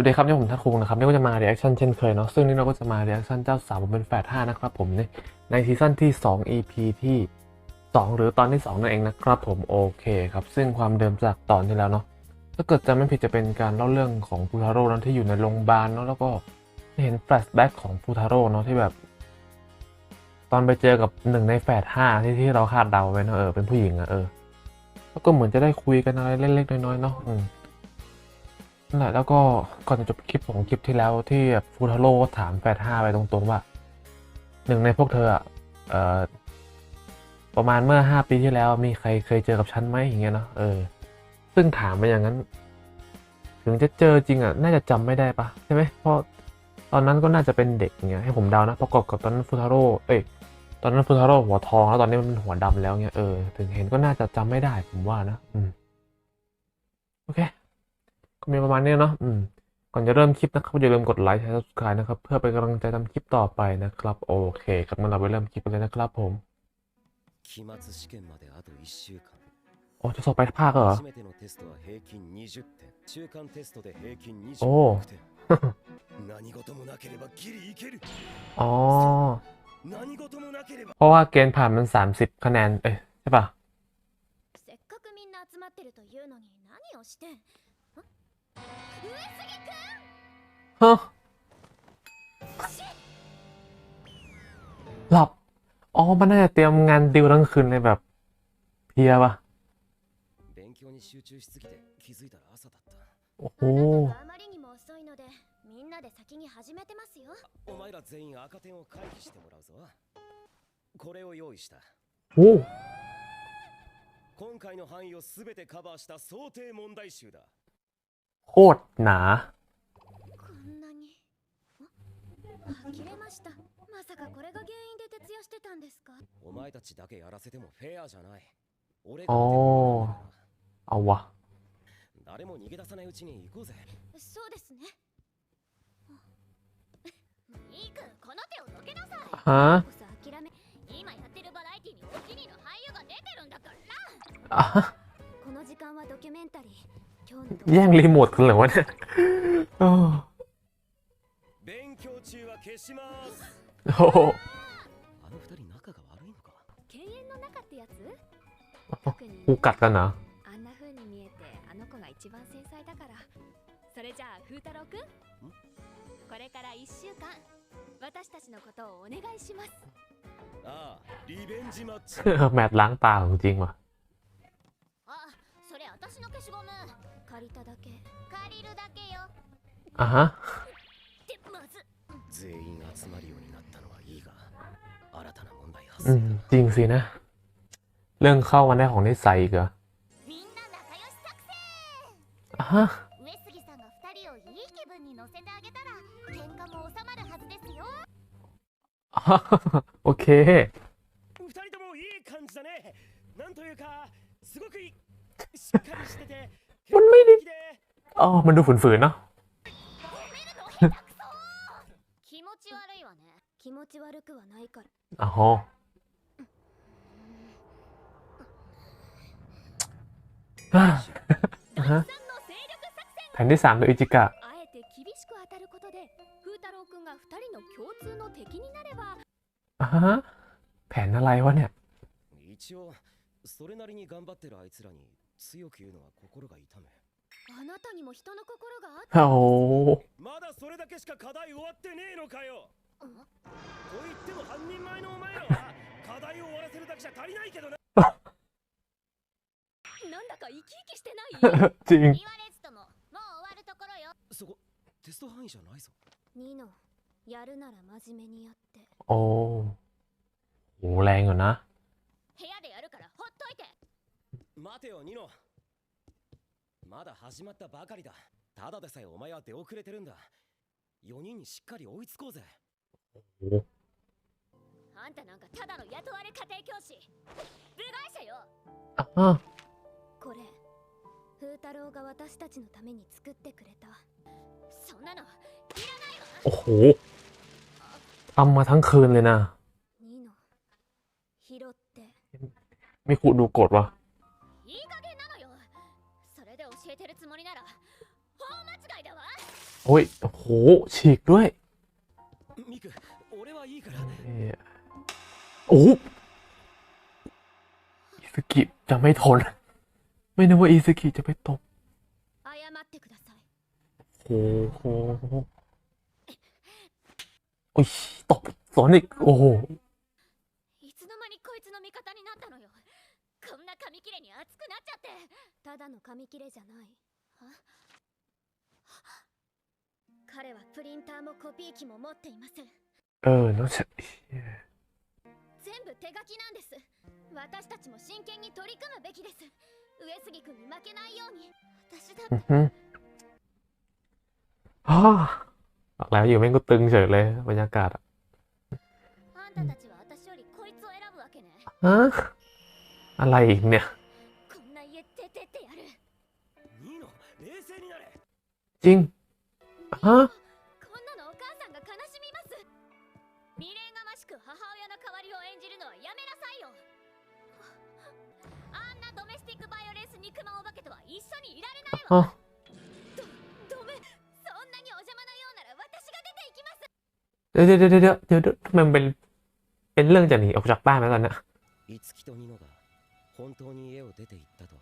วัสดีครับนี่ผมทัดคุงนะครับนี่ก็จะมา reaction เช่นเคยเนาะซึ่งนี่เราก็จะมา reaction เจ้าสาวผมเป็นแฝดห้านะครับผมในในซีซั่นที่ 2 EP ที่ 2 หรือตอนที่ 2 นั่นเองนะครับผมโอเคครับ ซึ่งความเดิมจากตอนที่แล้วเนาะถ้าเกิดจำไม่ผิดจะเป็นการเล่าเรื่องของฟูทาโร่นั้นที่อยู่ในโรงพยาบาลเนาะแล้วก็เห็นแฟลชแบ็กของฟูทาโร่เนาะที่แบบ ตอนไปเจอกับหนึ่งในแฝดห้าที่ที่เราคาดเดาไว้เนอะเออเป็นผู้หญิงอะเออแล้วก็เหมือนจะได้คุยกันอะไรเล็กๆน้อยๆเนาะอืม นั่นแหละแล้วก็ก่อนจะจบคลิปของคลิปที่แล้วที่ฟูทาโร่ถามแฟดห้าไปตรงๆว่าหนึ่งในพวกเธออะเอ่อประมาณเมื่อห้าปีที่แล้วมีใครเคยเจอกับฉันไหมอย่างเงี้ยเนาะเออ ซึ่งถามไปอย่างนั้น ถึงจะเจอจริงอะน่าจะจำไม่ได้ปะใช่ไหมเพราะตอนนั้นก็น่าจะเป็นเด็กอย่างเงี้ยให้ผมเดานะประกอบกับตอนนั้นฟูทาโร่เอ้ยตอนนั้นฟูทาโร่หัวทองแล้วตอนนี้มันหัวดำแล้วเงี้ยเออถึงเห็นก็น่าจะจำไม่ได้ผมว่านะ อืมโอเค มีประมาณนี้เนาะก่อนจะเริ่มคลิปนะครับอย่าลืมกดไลค์แชร์ subscribe นะครับ เพื่อเป็นกำลังใจทำคลิปต่อไปนะครับ โอเคครับมาเราไปเริ่มคลิปเลยนะครับผมโอ้จะสอบไปภาคเหรอโอ้โอ้เพราะว่าเกณฑ์ผ่านมัน 30 คะแนน เอ้ยใช่ปะ ฮะหลับ อ๋อ มันน่าจะเตรียมงานดิวทั้งคืนเลยแบบเพลียปะ 勉強に集中しすぎて気づいたら朝だった โอ้โห あなたがあまりにも遅いのでみんなで先に始めてますよお前ら全員赤点を回避してもらうぞこれを用意した โอ้ 今回の範囲を全てカバーした想定問題集だ โคตรหนา こんなにあ呆れましたまさかこれが原因で徹夜してたんですかお前たちだけやらせてもフェアじゃない俺おーが見てるのは เอาวะ 誰も逃げ出さないうちに行こうぜそうですねミークこの手をどけなさいฮะ こそ諦め今やってるバラエティにお気に入りの俳優が出てるんだから อ่ แย่งรีโมทกันเหรอวะเนี่ยโอ้ 勉強中は消します โห あの二人仲が悪いのか犬猿の中ってやつ กูกัดกันเหรอ あんな風に見えてあの子が一番繊細だからそれじゃあ風太郎くんこれから1週間私たちのことをお願いしますああリベンジマッチ แมตช์ล้างตาของจริงว่ะ あそれ私の消しゴム 借りただけ借りるだけよ อ่ะฮะ ってまず全員集まるようになったのはいいが新たな問題 อื 発 ม 生 จริงสินะ เรื่องเข้ามาได้ของนิสัยอีกเหรอ みんな仲良し作戦 อ่ะฮะ 上杉さんが2人をいい気分に乗せてあげたら喧嘩も収まるはずですよ อ่ะฮะโอเค 二人ともいい感じだねなんというかすごくいいしっかりしてて มันไม่ด้อ๋อมันดูฝืนๆเนาะอ๋อแผนที่สามโดยอิจิกะแผนอะไรวะเนี่ย 一応それなりに頑張ってるあいつらに強く言うのは心が痛むあなたにも人の心があっ โอ้โห まだそれだけしか課題終わってねえのかよたと言っても半人前のお前らは課題を終わらせるだけじゃ足りないけどななんだか生き生きしてない จริง 言われずとももう終わるところよそこテスト範囲じゃないぞニノやるなら真面目にやって โอ้โหแรงอยู่ 待てよニノまだ始まったばかりだただでさえお前は出遅れてるんだ4人にしっかり追いつこうぜโอ้โห あんたなんかただの雇われ家庭教師部外者よ อ่ะฮะ これ風太郎が私たちのために作ってくれたそんなの โอ้โหทำมาทั้งคืนเลยนะ ニノ拾って มิคุดูโกรธวะ いい加減なのよそれで教えてるつもりなら大間違いだわ โ โอ้ยโอ้โหฉีกด้วย ミク俺はいいから เอ่อโอ้โหอิสกิจะไม่ทน ไม่นึกว่าอิสกิจะไปตบ 謝ってください โอ้โหโอ้ยตบสอนอีกโอ้โห だの紙切れじゃないあ彼はプリンターもコピー機も持っていません เออน้องเชย 全部手書きなんです私たちも真剣に取り組むべきです上杉君に負けないように私だ อื っ อฮึฮ่าแล้วอยู่แม่งก็ตึงเฉยเลยบรรยากาศอะ あんたたちは私よりこいつを選ぶわけね ฮะอะไรอีกเนี่ย จริง ฮะ こんなのお母さんが悲しみます未練がましく母親の代わりを演じるのはやめなさいよあんなドメスティックバイオレンス肉まんお化けとは一緒にいられないわ ฮะ ドメそんなにお邪魔なようなら私が出て行きます เดี๋ยวเดี๋ยวเดี๋ยวเดี๋ยวเดี๋ยวทำไมมันเป็น เป็นเรื่องจะหนีออกจากบ้านแล้วตอนเนี้ย いつきとニノが本当に家を出て行ったと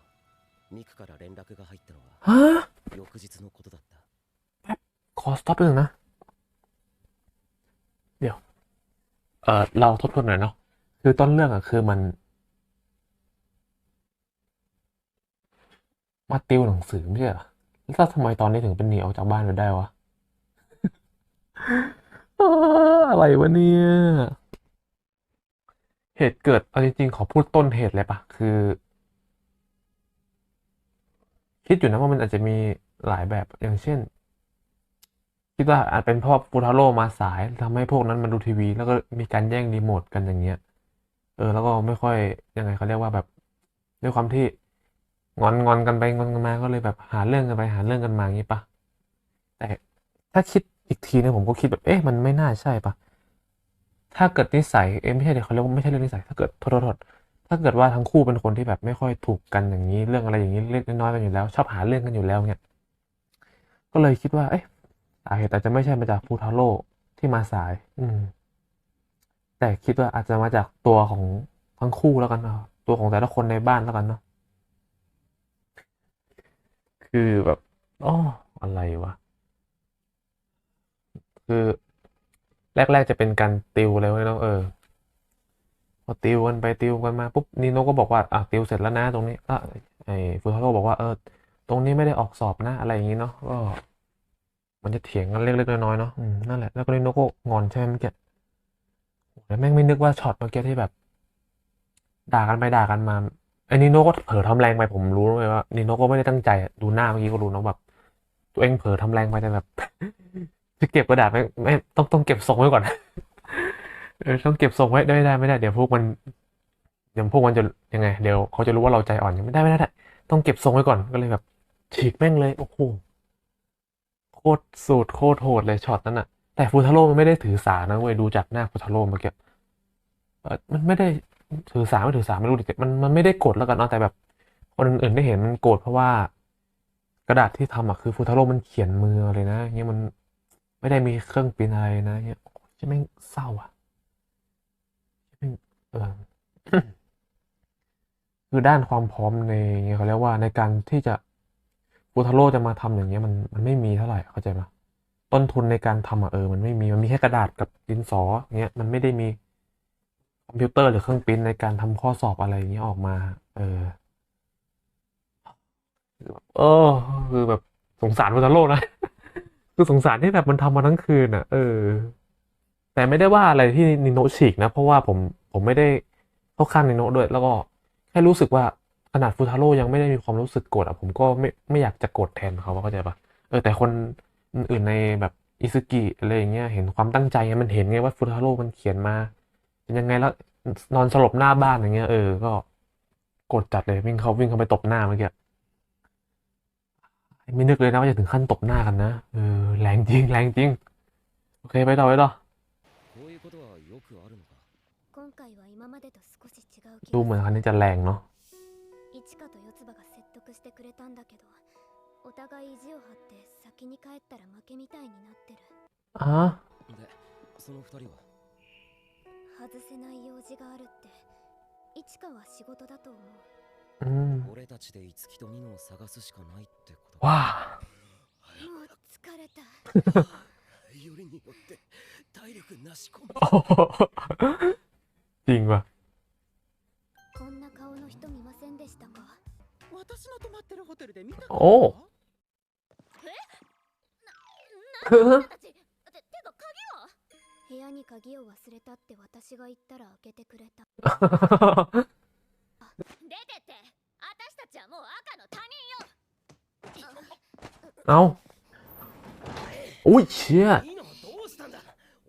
ミクから連絡が入ったのは ฮะ 翌日のことだった た ขอสต็อปหนึ่งนะ เดี๋ยว เออเราทบทวนหน่อยเนาะ คือต้นเรื่องอะคือมันมาติวหนังสือไม่ใช่เหรอ แล้วทำไมตอนนี้ถึงเป็นหนีออกจากบ้านไปได้วะเอ้ออะไรวะเนี่ย เหตุเกิดเอาจริงๆขอพูดต้นเหตุเลยปะ คือ คิดอยู่นะว่ามันอาจจะมีหลายแบบ อย่างเช่น คิดว่าอาจเป็นเพราะฟูทาโร่มาสายทำให้พวกนั้นมาดูทีวี แล้วก็มีการแย่งรีโมทกันอย่างเงี้ย เออ แล้วก็ไม่ค่อยยังไงเขาเรียกว่าแบบ ด้วยความที่งอนงอนกันไปงอนกันมาก็เลยแบบหาเรื่องกันไปหาเรื่องกันมาอย่างงี้ปะแต่ถ้าคิดอีกทีนึงผมก็คิดแบบเอ๊ะมันไม่น่าใช่ปะถ้าเกิดนิสัยเอ๊ะไม่ใช่เดี๋ยวเขาเรียกว่าไม่ใช่เรื่องนิสัย ถ้าเกิดทษโทษโทษถ้าเกิดว่าทั้งคู่เป็นคนที่แบบไม่ค่อยถูกกันอย่างนี้ เรื่องอะไรอย่างนี้เล็กน้อยกันอยู่แล้ว ชอบหาเรื่องกันอยู่แล้วเนี่ยก็เลยคิดว่าเอ๊ะ สาเหตุอาจจะไม่ใช่มาจากฟูทาโร่ที่มาสาย อืม แต่คิดว่าอาจจะมาจากตัวของทั้งคู่แล้วกันเนาะตัวของแต่ละคนในบ้านแล้วกันเนาะคือแบบอ๋ออะไรวะ คือแรก ๆ จะเป็นการติวอะไรวะเนาะเออพอติวกันไปติวกันมาปุ๊บนีโนก็บอกว่าอะติวเสร็จแล้วนะตรงนี้แล้วไอ้ฟูทาโร่บอกว่าเออ ตรงนี้ไม่ได้ออกสอบนะอะไรอย่างนี้เนาะก็ มันจะเถียงกันเล็กๆน้อยๆเนาะนั่นแหละแล้วก็นิโนก็งอนใช่ไหมเมื่อกี้แล้วแม่งไม่นึกว่าช็อตเมื่อกี้ที่แบบ ด่ากันไปด่ากันมาไอ้นิโนก็เผลอทำแรงไปผมรู้เลยว่านิโนก็ไม่ได้ตั้งใจดูหน้าเมื่อกี้ก็รู้นะแบบตัวเองเผลอทำแรงไปแต่แบบจะเก็บกระดาษไม่ไม่ต้องต้องเก็บทรงไว้ก่อนเออต้องเก็บทรงไว้ไม่ได้ไม่ได้เดี๋ยวพวกมันเดี๋ยวพวกมันจะยังไง เดี๋ยวเขาจะรู้ว่าเราใจอ่อนไม่ไม่ได้ไม่ได้ต้องเก็บทรงไว้ก่อนก็เลยแบบฉีกแม่งเลยโอ้โห โคตรสูตรโคตรโหดเลยช็อตนั้นอะแต่ฟูทาโร่มันไม่ได้ถือสานะเว้ยดูจากหน้าฟูทาโร่เมื่อกี้เออมันไม่ได้ถือสาไม่ถือสาไม่รู้ดิแต่มันมันไม่ได้โกรธแล้วกันเนาะแต่แบบ คนอื่นๆได้เห็นมันโกรธเพราะว่า กระดาษที่ทำอะคือฟูทาโร่มันเขียนมือเลยนะเงี้ยมันไม่ได้มีเครื่องปิ้นอะไรนะเงี้ยจะแม่เศร้าอะแม่งเออคือด้านความพร้อมในเงี้ยเขาเรียกว่าในการที่จะ ฟูทาโร่จะมาทำอย่างเงี้ยมันมันไม่มีเท่าไหร่เข้าใจปะต้นทุนในการทำอะเออมันไม่มีมันมีแค่กระดาษกับดินสอเงี้ยมันไม่ได้มีคอมพิวเตอร์หรือเครื่องปริ้นในการทำข้อสอบอะไรอย่างเงี้ยออกมา เออคือแบบเออคือแบบสงสารฟูทาโร่นะคือสงสารที่แบบมันทำมาทั้งคืนอะ เออ แต่ไม่ได้ว่าอะไรที่นิโนฉีกนะ เพราะว่าผมผมไม่ได้เข้าข้างนิโนด้วย แล้วก็แค่รู้สึกว่า ขนาดฟูทาโร่ยังไม่ได้มีความรู้สึกโกรธอะผมก็ไม่ไม่อยากจะโกรธแทนเขาเข้าใจปะเออแต่คนอื่นในแบบอิซึกิอะไรอย่างเงี้ยเห็นความตั้งใจมันเห็นไงว่าฟูทาโร่มันเขียนมาเป็นยังไงแล้วนอนสลบหน้าบ้านอย่างเงี้ยเออก็โกรธจัดเลยวิ่งเขาวิ่งเขาไปตบหน้าเมื่อกี้ไม่นึกเลยนะว่าจะถึงขั้นตบหน้ากันนะเออแรงจริงแรงจริงโอเคไปต่อไปต่อดูเหมือนคันนี้จะแรงเนาะ 互い意地を張って先に帰ったら負けみたいになってる。ああ。でその二人は？外せない用事があるって。一花は仕事だと思う、うん、俺たちで五木とニノを探すしかないってこと。わあ。もう疲れた。よりによって体力なしこむリンはこんな顔の人見ませんでしたか？私の泊まってるホテルで見たおお部屋に鍵を忘れたって私が言ったら開けてくれた出てって私たちはもう赤の他人よあお。おいしやどうしたんだ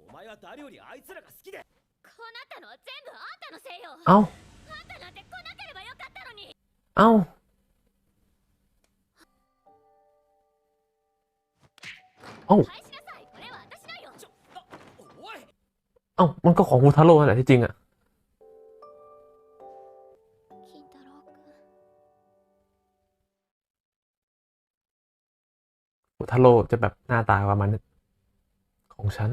お前は誰よりあいつらが好きでこうなったのは全部あんたのせいよ。あお。あんたなんて来なければよかったのに。あお。 เอา 返しなさいこれは私のよちょあおい เอามันก็ของฮูทาโร่นั่นแหละที่จริงอ่ะ 金太郎くん ฮูทาโร่จะแบบหน้าตาประมาณนี้ของฉัน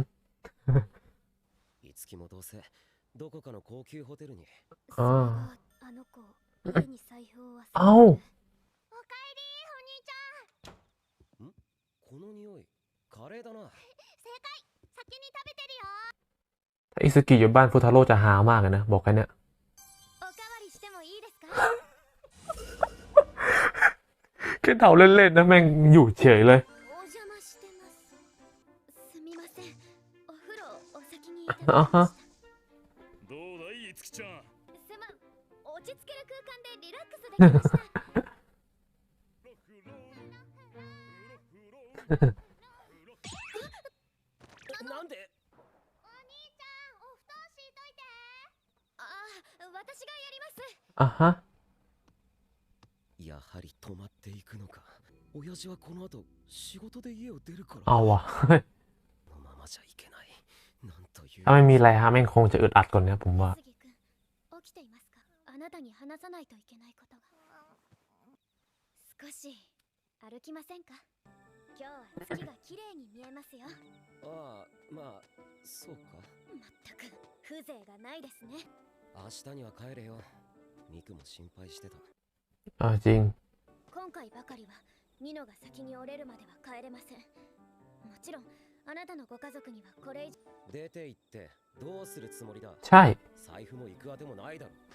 五木もどうせどこかの高級ホテルにそれがあの子家に財布を忘れて เอา おかえりお兄ちゃんこの匂い カレーだな正解先に食べてるよ ถ้าอิสกิอยู่บ้านฟูทาโร่จะหามากเลยนะ บอกแค่เนี้ย おかわりしてもいいですか แค่เดาเล่นๆนะแม่งอยู่เฉยเลย お邪魔して あ私がやります อ่ะฮะ やはり泊まっていくのか親父はこの後仕事で家を出るから เอาวะ このままじゃいけないなんという ถ้าไม่มีอะไรฮะแม่งคงจะอึดอัดก่อนเนี้ยผมว่า 杉君起きていますかあなたに話さないといけないことが少し歩きませんか今日は月が綺麗に見えますよああまあそうかまったく風情がないですね 明日には帰れよ。肉も心配してた。あジン。今回ばかりはニノが先に折れるまでは帰れません。もちろんあなたのご家族にはこれ以上。出て行ってどうするつもりだ？チャイ。財布もいくわでもないだろ。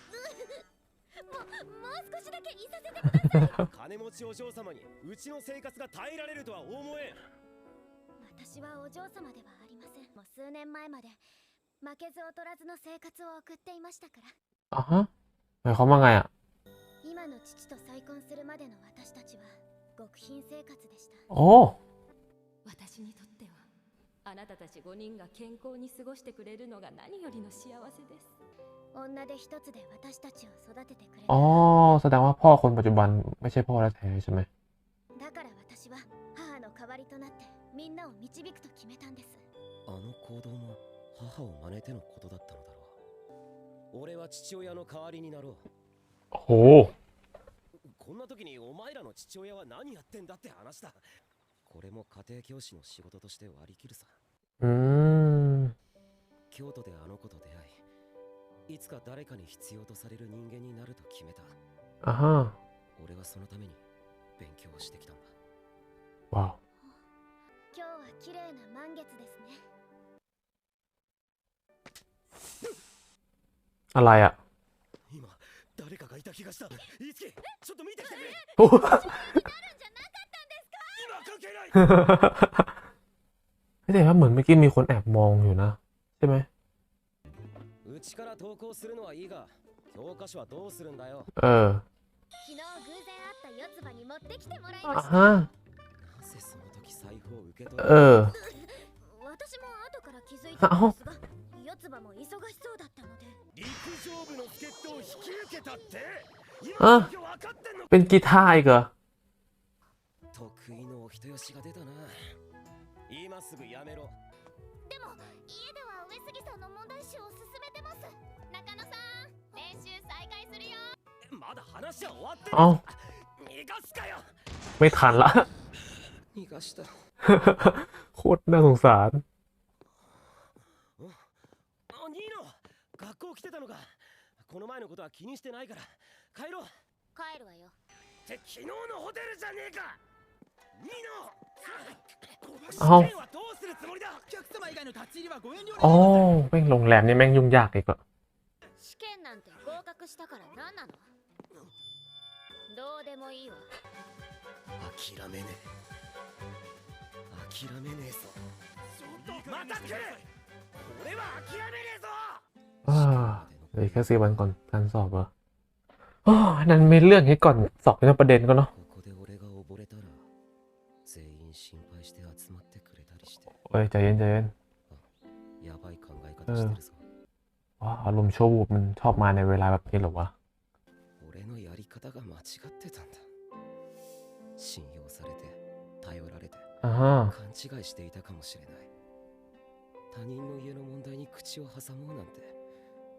ももう少しだけいさせてください。金持ちお嬢様にうちの生活が耐えられるとは思えん。私はお嬢様ではありません。もう数年前まで。負けず劣らずの生活を送っていましたから อ่ะฮะหมายความว่าไงอ่ะ 今の父と再婚するまでの私たちは極貧生活でした โอ้ 私にとってはあなたたち5人が健康に過ごしてくれるのが何よりの幸せです女手一つで私たちを育ててくれ อ๋ た อแสดงว่าพ่อคนปัจจุบันไม่ใช่พ่อแท้ๆใช่ไหม かを真似てのことだったのだろう。俺は父親の代わりになろう。おおこんな時にお前らの父親は何やってんだって話だ。これも家庭教師の仕事として割り切るさ。うーん。京都であの子と出会いいつか誰かに必要とされる人間になると決めた。あは。俺はそのために勉強をしてきたんだ。わ。今日は綺麗な満月ですね。 อะไรอะโอ้แต่ว่าเหมือนเมื่อกี้มีคนแอบมองอยู่นะ ใช่ไหมเอออะฮะเออเอ้า เออเป็นกีตาร์อีกเหรอเอาไม่ทันละโคตรน่าสงสาร 学校来てたのかこの前のことは気にしてないから帰ろうっ帰るわよて昨日のホテルじゃねえかニーノ เอ้า 試験はどうするつもりだお客様以外の立ち入りはご遠慮 อ๋อ 願います แม่งโรงแรมนี่แม่งยุ่งยากอีกอะ 試験なんて合格したから何なのどうでもいいわ諦めねえ諦めねえぞまた来る俺は諦めねえぞ อ่า เหลืออกแค่สี่วันก่อนการสอบเหรออ๋อนั่นมีเรื่องให้ก่อนสอบเป็นประเด็นก็เนาะ ここで俺が溺れたら全員心配して集まってくれたりして เอ้ยใจเย็นใจเย็น やばい考え方してるぞ、 ว้าอารมณ์ชั่ววูบมันชอบมาในเวลาแบบนี้เหรอวะ 俺のやり方が間違ってたんだ信用されて頼られて อ่าฮะ 勘違いしていたかもしれない他人の家の問題に口を挟もうなんて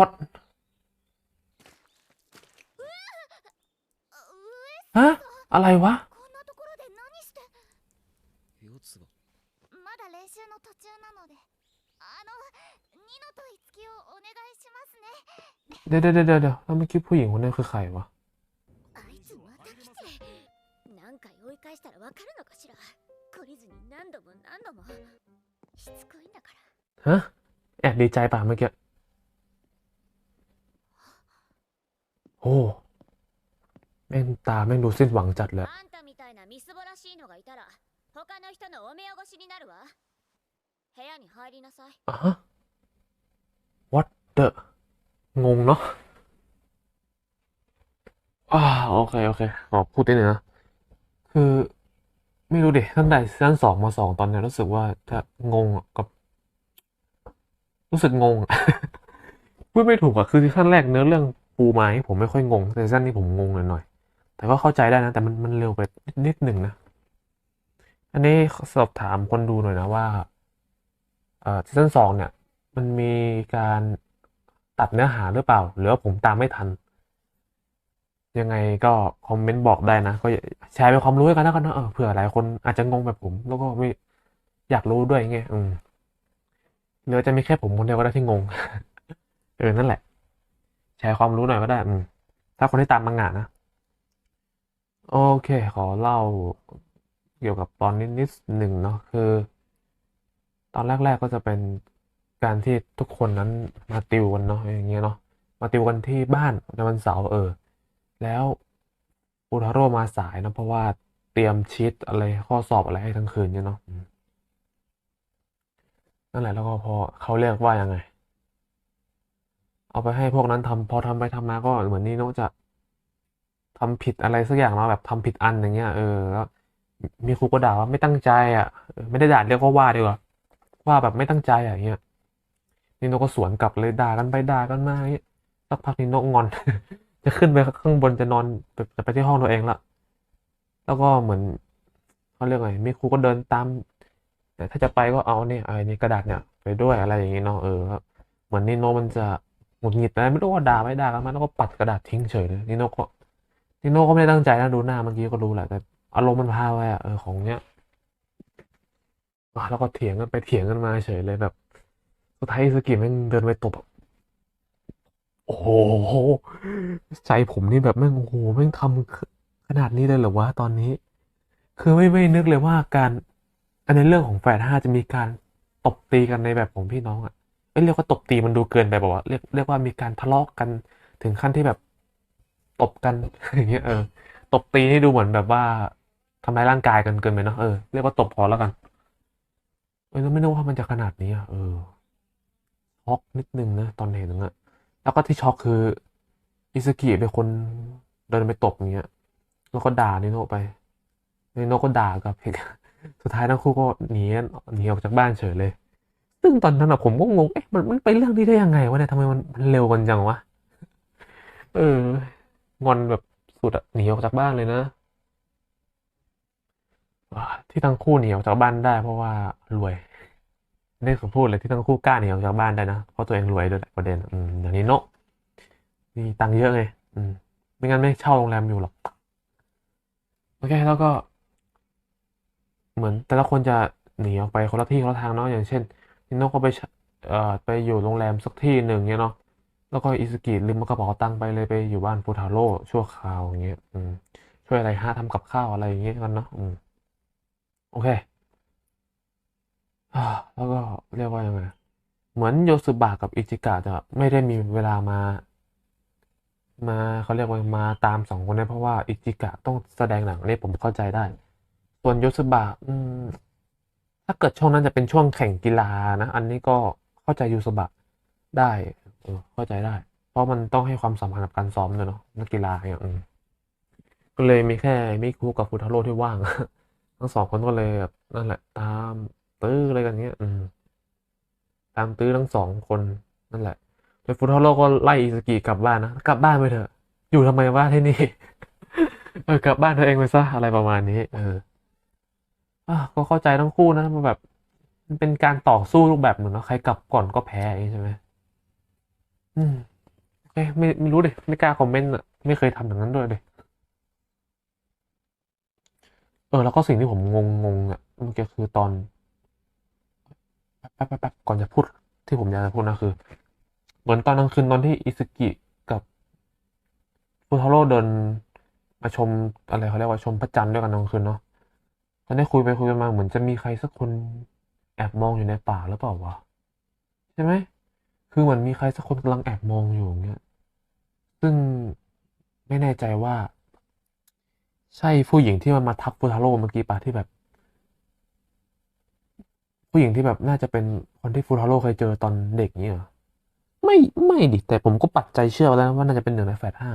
what ฮะ อะไรวะ こんなところで何して四つ葉まだ練習の途中なのであのニノとイツキをお願いしますね เดี๋ยวเดี๋ยวเดี๋ยวเดี๋ยวแล้วเมื่อกี้ผู้หญิงคนนั้นคือใครวะ あいつまた来て何回追い返したらわかるのかしら懲りずに何度も何度もしつこいんだから ฮะ แอบดีใจป่ะเมื่อกี้ โอ้แม่งตาแม่งดูสิ้นหวังจัดเลยอะฮะ What the งงเนาะอ่าโอเค โอเคขอพูดนิดนึงนะ คือ ไม่รู้ดิตั้งแต่ซีซั่นสองมาสองตอนเนี้ยรู้สึกว่าจะงงกับ รู้สึกงง พูดไม่ถูกอะคือซีซั่นแรกเนื้อเรื่อง ปูมาให้ผมไม่ค่อยงงแต่ซีซั่นนี้ผมงงหน่อยแต่ก็เข้าใจได้นะ แต่มันมันเร็วไปนิดหนึ่งนะ อันนี้สอบถามคนดูหน่อยนะว่าเอ่อซีซั่นสองเนี่ย มันมีการตัดเนื้อหาหรือเปล่า หรือว่าผมตามไม่ทัน ยังไงก็คอมเมนต์บอกได้นะ ก็แชร์เป็นความรู้ให้กันแล้วกันนะเออเผื่อหลายคนอาจจะงงแบบผม แล้วก็ไม่อยากรู้ด้วยไงอืมหรือจะมีแค่ผมคนเดียวก็ได้ที่งง เออ นั่นแหละ แชร์ความรู้หน่อยก็ได้ อืม ถ้าคนที่ตามมังงะนะ โอเค ขอเล่าเกี่ยวกับตอนนี้นิดหนึ่งเนาะคือ ตอนแรกๆก็จะเป็นการที่ทุกคนนั้นมาติวกันเนาะอย่างเงี้ยเนาะมาติวกันที่บ้านในวันเสาร์เออ แล้วอุทาโร่มาสายนะเพราะว่าเตรียมชีตอะไรข้อสอบอะไรให้ทั้งคืนเนี่ยเนาะนั่นแหละแล้วก็พอเขาเรียกว่ายังไง เอาไปให้พวกนั้นทำพอทำไปทำมาก็เหมือนนี่โนจะทำผิดอะไรสักอย่างเนาะแบบทำผิดอันอย่างเงี้ยเออแล้วมีครูก็ด่าว่าไม่ตั้งใจอะไม่ได้ด่าเรียกว่าว่าดีกว่าว่าแบบไม่ตั้งใจอะอย่างเงี้ยนิโนก็สวนกลับเลยด่ากันไปด่ากันมาเงี้ยสักพักนิโนงอน จะขึ้นไปข้างบนจะนอนจะไปที่ห้องตัวเองละแล้วก็เหมือนเขาเรียกไงมีครูก็เดินตามแต่ถ้าจะไปก็เอาเนี่ยไอ้นี่กระดาษเนี่ยไปด้วยอะไรอย่างงี้เนาะเออเหมือนนิโนมันจะ หงุดหงิดอะไรไม่รู้ว่าด่าไปด่ากันมาแล้วก็ปัดกระดาษทิ้งเฉยเลยนิโนก็นิโนก็ไม่ได้ตั้งใจนะดูหน้าเมื่อกี้ก็รู้แหละแต่อารมณ์มันพาไปอะเออของเนี้ยแล้วก็เถียงกันไปเถียงกันมาเฉยเลยแบบสุดท้ายสกิแม่งเดินไปตบอะโอ้โหใจผมนี่แบบแม่งโอ้โหแม่งทำขนาดนี้เลยเหรอวะตอนนี้ คือไม่ไม่นึกเลยว่าการอันในเรื่องของแฝดห้าจะมีการตบตีกันในแบบของพี่น้องอะ เรียกว่าตบตีมันดูเกินไปบอกว่าเรียกเรียกว่ามีการทะเลาะกันถึงขั้นที่แบบตบกันอย่างเงี้ยเออตบตีนี่ดูเหมือนแบบว่าทำร้ายร่างกายกันเกินไปเนาะเออเรียกว่าตบพอแล้วกันเออไม่นึกว่ามันจะขนาดนี้อะเออช็อกนิดนึงนะตอนเห็นนึงอะแล้วก็ที่ช็อกคืออิสกิเป็นคนเดินไปตบอย่างเงี้ยแล้วก็ด่านิโนะไปนิโนะก็ด่ากับอีกสุดท้ายทั้งคู่ก็หนีนหนีออกจากบ้านเฉยเลย ซึ่งตอนนั้นอะผมก็งง เอ๊ะมันมันไปเรื่องนี้ได้ยังไงวะเนี่ยทำไมมันมันเร็วกันจังวะ เออ งอนแบบสุดอะหนีออกจากบ้านเลยนะ ที่ทั้งคู่หนีออกจากบ้านได้ เพราะว่ารวยนี่ผมพูดเลยที่ทั้งคู่กล้าหนีออกจากบ้านได้นะ เพราะตัวเองรวยด้วยประเด็น อืมอย่างนี้โนาะมีตังค์เยอะไง อืม ไม่งั้นไม่เช่าโรงแรมอยู่หรอก โอเค แล้วก็ เหมือนแต่ละคนจะหนีออกไปคนละที่คนละทางเนาะอย่างเช่น นิโนก็ไปเอ่อไปอยู่โรงแรมสักที่หนึ่งเนี่ยเนาะแล้วก็อิซุกิลืมกระเป๋าตังค์ไปเลยไปอยู่บ้านฟูทาโร่ชั่วคราวอย่างเงี้ยอืมช่วยอะไรฮะทำกับข้าวอะไรอย่างเงี้ยกันเนาะอืมโอเคอ่าแล้วก็เรียกว่ายังไงเหมือนโยสึบะกับอิจิกะจะไม่ได้มีเวลามา มาเขาเรียกว่ามาตามสองคนนี้เพราะว่าอิจิกะต้องแสดงหนังเนี่ผมเข้าใจได้ ส่วนโยสึบะอืม ถ้าเกิดช่วงนั้นจะเป็นช่วงแข่งกีฬานะ อันนี้ก็เข้าใจยูสบะได้เออเข้าใจได้ เพราะมันต้องให้ความสำคัญกับการซ้อมด้วยเนาะนักกีฬาอย่างก็เลยมีแค่มิคุกับฟุทาโร่ที่ว่าง ทั้งสองคนก็เลยแบบนั่นแหละ ตามตื้ออะไรกันเงี้ย อืม ตามตื้อทั้งสองคนนั่นแหละโดยฟุทาโร่ก็ไล่อิสกิกลับบ้านนะกลับบ้านไปเถอะ อยู่ทำไมวะที่นี่เออกลับบ้านเธอเองไปซะอะไรประมาณนี้ เออ ก็เข้าใจทั้งคู่นะมันแบบ มันเป็นการต่อสู้รูปแบบหนึ่งเนอะใครกลับก่อนก็แพ้อย่างนี้ใช่ไหมอืมโอเคไม่ไม่รู้ดิไม่กล้าคอมเมนต์อะไม่เคยทำอย่างนั้นด้วยเลยเออแล้วก็สิ่งที่ผมงงงงอะเมื่อกี้คือตอนแป๊บแป๊บแป๊บก่อนจะพูดที่ผมอยากจะพูดนะคือ เหมือนตอนกลางคืนตอนที่อิซึกิกับฟูทาโร่เดินมาชมอะไรเขาเรียกว่าชมพระจันทร์ด้วยกันกลางคืนเนาะ ตอนนี้คุยไปคุยกันมาเหมือนจะมีใครสักคนแอบมองอยู่ในป่าหรือเปล่าวะใช่ไหมคือเหมือนมีใครสักคนกำลังแอบมองอยู่เงี้ยซึ่งไม่แน่ใจว่า ใช่ผู้หญิงที่มันมาทักฟูทาโร่เมื่อกี้ป่ะที่แบบ ผู้หญิงที่แบบน่าจะเป็นคนที่ฟูทาโร่เคยเจอตอนเด็กเนี้ยไม่ไม่ดิแต่ผมก็ปักใจเชื่อแล้วว่าน่าจะเป็นหนึ่งในแฝดห้า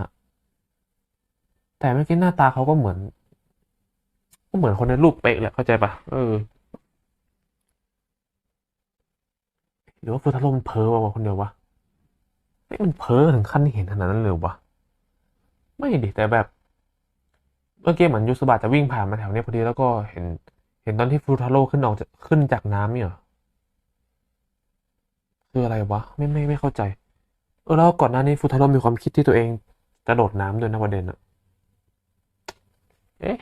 แต่เมื่อกี้หน้าตาเขาก็เหมือน เหมือนคนในรูปเป๊ะแหละเข้าใจปะเออหรือว่าฟูทาโร่มเพ้อวะคนเดียววะเฮ้ยมันเพ้อถึงขั้นที่เห็นขนาดนั้นเลยวะไม่ดิแต่แบบเมื่อกี้เหมือนยูสบะจะวิ่งผ่านมาแถวเนี้ยพอดีแล้วก็เห็น เห็นตอนที่ฟูทาโร่ขึ้นออกจากขึ้นจากน้ำเนี่ยเหรอคืออะไรวะ ไม่ไม่ไม่เข้าใจ เออแล้วก่อนหน้านี้ฟูทาโร่มีความคิดที่ตัวเองจะโดดน้ำด้วยนะประเด็นอะเอ๊ะ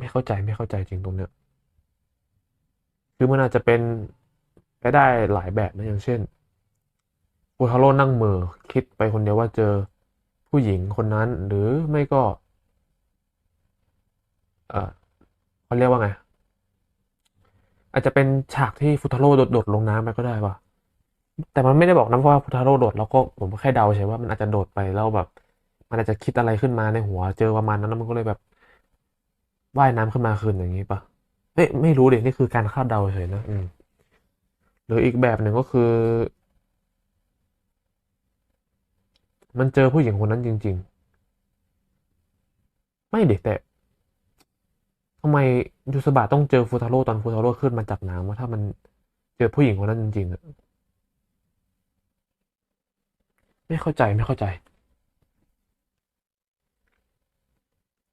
ไม่เข้าใจไม่เข้าใจจริงตรงเนี้ย คือมันอาจจะเป็นไปได้หลายแบบนะอย่างเช่นฟูทาโร่นั่งเม่อคิดไปคนเดียวว่าเจอผู้หญิงคนนั้น หรือไม่ก็ เออเขาเรียกว่าไง อาจจะเป็นฉากที่ฟูทาโร่โดดโดดลงน้ำไปก็ได้ป่ะแต่มันไม่ได้บอกนะว่าฟูทาโร่โดดแล้วก็ผมแค่เดาใช่ว่ามันอาจจะโดดไปแล้วแบบ มันอาจจะคิดอะไรขึ้นมาในหัว เจอประมาณนั้นแล้วมันก็เลยแบบ ว่ายน้ำขึ้นมาคืนอย่างนี้ปะเอ้ยไม่รู้เดินี่คือการคาดเดาเฉยนะอืมหรืออีกแบบหนึ่งก็คือ มันเจอผู้หญิงคนนั้นจริง ๆ ไม่เด็กแต่ทำไมยูสบะต้องเจอฟูทาโร่ตอนฟูทาโร่ขึ้นมาจากน้ำว่าถ้ามันเจอผู้หญิงคนนั้นจริงๆอะไม่เข้าใจไม่เข้าใจ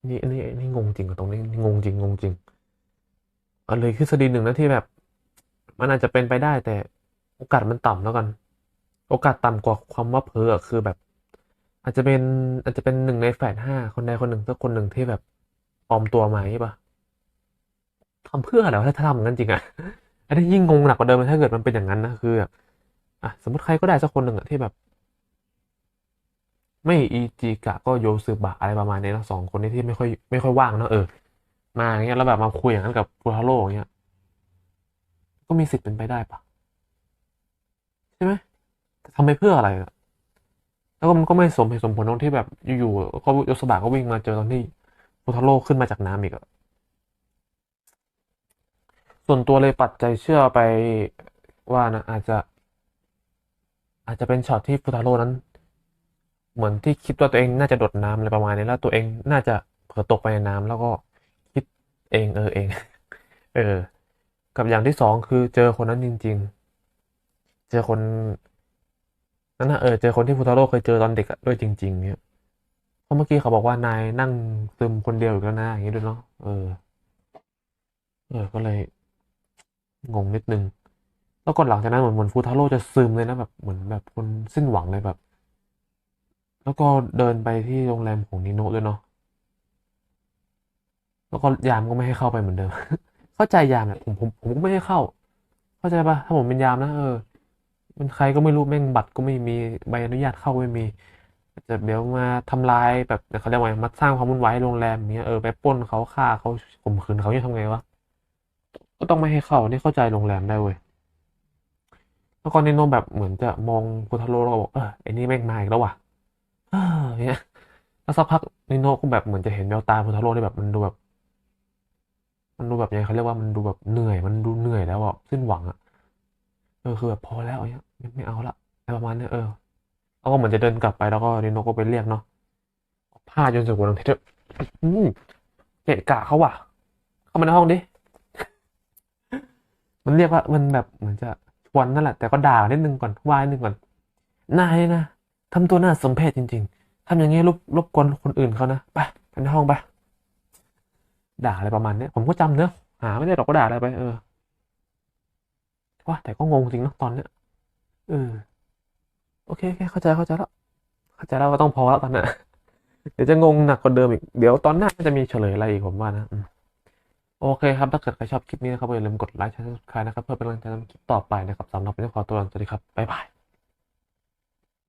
นี่นี่นี่งงจริงกับตรงนี้งงจริงงงจริงอันเลยทฤษฎีหนึ่งนะที่แบบ มันอาจจะเป็นไปได้แต่โอกาสมันต่ำแล้วกัน โอกาสต่ำกว่าความว่าเพ้ออคือแบบ อาจจะเป็นอาจจะเป็นหนึ่งในแฝดห้าคนใดคนหนึ่งสักคนหนึ่งที่แบบปลอมตัวมาใช่ปะทำเพื่ออะไรวะถ้าทำงั้นจริงอะอันนี้ยิ่งงงหนักกว่าเดิมเลยถ้าเกิดมันเป็นอย่างนั้นนะคือแบบอะสมมติใครก็ได้สักคนหนึ่งอะที่แบบ ไม่อีจิกะก็โยซึบะอะไรประมาณนี้นะสองคนนี้ที่ไม่ค่อยไม่ค่อยว่างเนะเออ มาอย่างเงี้ยแล้วแบบมาคุยอย่างนั้นกับฟูทาโร่อย่างเงี้ย ก็มีสิทธิ์เป็นไปได้ปะใช่ไหมทำไปเพื่ออะไรอะแล้วก็มันก็ไม่สมเหตุสมผลตรงที่แบบอยู่ๆก็โยซึบะก็วิ่งมาเจอตอนที่ฟูทาโร่ขึ้นมาจากน้ำอีกอะส่วนตัวเลยปัดใจเชื่อไปว่านะอาจจะ อาจจะเป็นช็อตที่ฟูทาโร่นั้น เหมือนที่คิดว่าตัวเองน่าจะโดดน้ำอะไรประมาณนี้แล้วตัวเองน่าจะเผลอตกไปในน้ำแล้วก็คิดเองเออเอง เออ กับอย่างที่สองคือเจอคนนั้นจริง ๆ เจอคนนั่นนะเออเจอคนที่ฟูทาโร่เคยเจอตอนเด็กด้วยจริง ๆ เนี่ยเพราะเมื่อกี้เขาบอกว่านายนั่งซึมคนเดียวอยู่แล้วนะอย่างนี้ด้วยเนาะเออ เออ ก็เลยงงนิดนึง แล้วก็หลังจากนั้นเหมือนเหมือนฟูทาโร่จะซึมเลยนะแบบเหมือนแบบคนสิ้นหวังเลยแบบ แล้วก็เดินไปที่โรงแรมของนิโนะด้วยเนาะแล้วก็ยามก็ไม่ให้เข้าไปเหมือนเดิม เข้าใจยามแหละผมผมผมก็ไม่ให้เข้า เข้าใจปะถ้าผมเป็นยามนะเออเป็นใครก็ไม่รู้แม่งบัตรก็ไม่มีใบอนุญาตเข้าก็ไม่มีจะเดี๋ยวมาทำลายแบบเขาเรียกว่ามาสร้างความวุ่นวายโรงแรมเงี้ยเออไปป้นเขาฆ่าเขาข่มขืนเขาเนี่ยทำไงวะก็ต้องไม่ให้เข้านี่เข้าใจโรงแรมได้เว้ยแล้วก็นิโนแบบเหมือนจะมองพุทธโลแล้วก็บอกเออไอ้นี่แม่งมาอีกแล้วว่ะ เนี่ยแล้วสักพักนิโนก็แบบเหมือนจะเห็นแววตาพุทธโลที่แบบมันดูแบบ มันดูแบบยังเขาเรียกว่ามันดูแบบเหนื่อย มันดูเหนื่อยแล้วอะสิ้นหวังอะเออคือแบบพอแล้วเนี่ยไม่เอาละอะไรประมาณเนี้ยเออแล้วก็เหมือนจะเดินกลับไปแล้วก็นิโนก็ไปเรียกเนาะผ้าจนสุดหัวตรงที่เออืมเกะกะเขาว่ะ เข้ามาในห้องดิ มันเรียกว่ามันแบบเหมือนจะชวนนั่นแหละ แต่ก็ด่านิดนึงก่อนว่านิดนึงก่อนนายนะ ทำตัวน่าสมเพชจริง ๆทำอย่างนี้รบรบกวนคนอื่นเขานะไปไปในห้องไปด่าอะไรประมาณเนี้ยผมก็จำเนอะหาไม่ได้หรอกก็ด่าอะไรไป เออว่าแต่ก็งงจริงเนะตอนเนี้ยเออโอเคโอเคเข้าใจเข้าใจแล้วเข้าใจแล้วก็ต้องพอแล้วตอนนี้เดี๋ยวจะงงหนักกว่าเดิมอีก เดี๋ยวตอนหน้าจะมีเฉลยอะไรอีกผมว่านะโอเคครับ ถ้าเกิดใครชอบคลิปนี้นะครับอย่าลืมกดไลค์และ subscribe นะครับ เพื่อเป็นกำลังใจในคลิปต่อไปนะครับสำหรับวันนี้ขอตัวลาสวัสดีครับ บ๊ายบาย